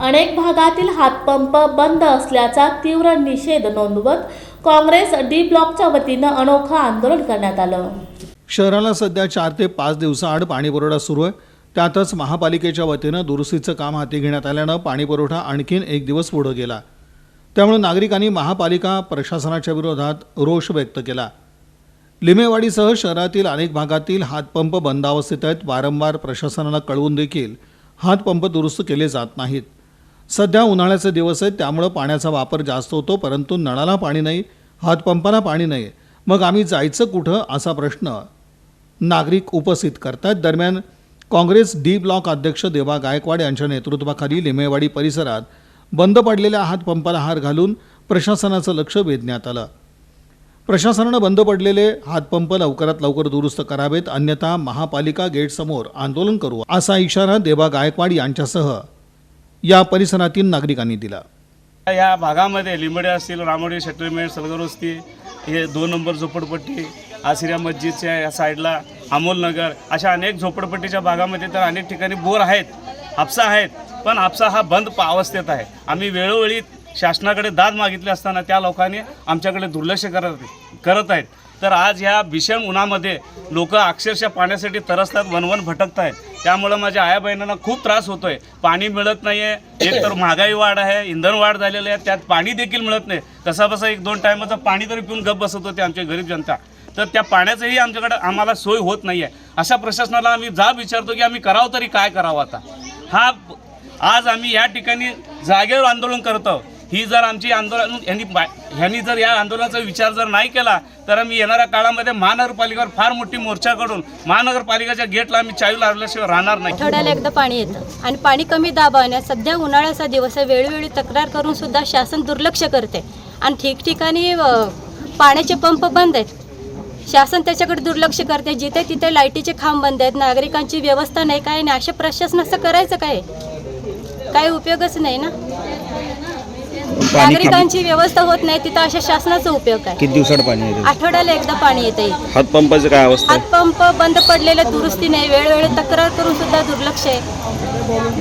अनेक भागातील हातपंप बंद असल्याचा तीव्र निषेध नोंदवत काँग्रेस डी ब्लॉकच्या वतीनं अनोखं आंदोलन करण्यात आलं. शहराला सध्या चार ते पाच दिवसाआड पाणीपुरवठा सुरू आहे. त्यातच महापालिकेच्या वतीनं दुरुस्तीचं काम हाती घेण्यात आल्यानं पाणीपुरवठा आणखीन एक दिवस पुढं गेला. त्यामुळे नागरिकांनी महापालिका प्रशासनाच्या विरोधात रोष व्यक्त केला. लिमेवाडीसह शहरातील अनेक भागातील हातपंप बंद अवस्थेत आहेत. वारंवार प्रशासनाला कळवून देखील हातपंप दुरुस्त केले जात नाहीत. सध्या उन्हाळ्याचे दिवस आहेत त्यामुळं पाण्याचा वापर जास्त होतो परंतु नळाला पाणी नाही हातपंपाला पाणी नाही. मग आम्ही जायचं कुठं? असा प्रश्न नागरिक उपस्थित करतात. दरम्यान काँग्रेस डी ब्लॉक अध्यक्ष देवा गायकवाड यांच्या नेतृत्वाखाली लिमेवाडी परिसरात बंद पडलेल्या हातपंपाला हार घालून प्रशासनाचं लक्ष वेधण्यात आलं. प्रशासनानं बंद पडलेले हातपंप लवकरात लवकर दुरुस्त करावेत अन्यथा महापालिका गेटसमोर आंदोलन करू. असा इशारा देवा गायकवाड यांच्यासह या परिसरातील नागरिकांनी दिला. या भागामध्ये लिंबडे असतील रामोडी सेटलमेंट सलगरवस्ती हे दोन नंबर झोपडपट्टी आसिरा मस्जिदच्या या साईडला अमोलनगर अशा अनेक झोपडपट्टीच्या भागामध्ये तर अनेक ठिकाणी बोर आहेत हापसा आहेत पण हापसा हा बंद अवस्थेत आहे. आम्ही वेळोवेळी शासनाकडे दाद मागितले असताना त्या लोकांनी आमच्याकडे दुर्लक्ष करत करत आहेत. तर आज ह्या भीषण उन्हामध्ये लोक अक्षरशः पाण्यासाठी तरसतात वनवन भटकत आहेत त्यामुळं माझ्या आया बहिणींना खूप त्रास होतोय. पाणी मिळत नाही आहे एक तर महागाई वाढ आहे इंधन वाढ झालेलं आहे त्यात पाणी देखील मिळत नाही. तसा बसा एक दोन टायमाचं पाणी तरी पिऊन गप बसत होते आमच्या गरीब जनता. तर त्या पाण्याचंही आमच्याकडे आम्हाला सोय होत नाही आहे अशा प्रशासनाला आम्ही जाब विचारतो की आम्ही करावं तरी काय करावं आता? हा आज आम्ही या ठिकाणी जागेवर आंदोलन करतो ही जर आमची आंदोलन यांनी बा- ह्यांनी जर या आंदोलनाचा विचार जर नाही केला तर आम्ही येणाऱ्या काळामध्ये महानगरपालिकेवर फार मोठी मोर्चा करून महानगरपालिकेच्या गेटला आम्ही चावी लावल्याशिवाय राहणार नाही. आठवड्याला एकदा पाणी येतं आणि पाणी कमी दाबाने सध्या उन्हाळ्याचा दिवस आहे. वेळोवेळी तक्रार करून सुद्धा शासन दुर्लक्ष करते. आणि ठिकठिकाणी पाण्याचे पंप बंद आहेत. शासन त्याच्याकडे दुर्लक्ष करते. जिथे तिथे लाईटीचे खांब बंद आहेत. नागरिकांची व्यवस्था नाही काय नाही. अशा प्रशासनाचं करायचं काय? काही उपयोगच नाही ना? नागरिकांची व्यवस्था होत नाही तिथं अशा शासनाचा उपयोग आहे. किती दिवसाड पाणी येते? आठवड्याला एकदा पाणी येतं हातपंपाचं काय अवस्था आहे? हातपंप बंद पडलेले दुरुस्ती नाही वेळोवेळी तक्रार करून सुद्धा दुर्लक्ष आहे.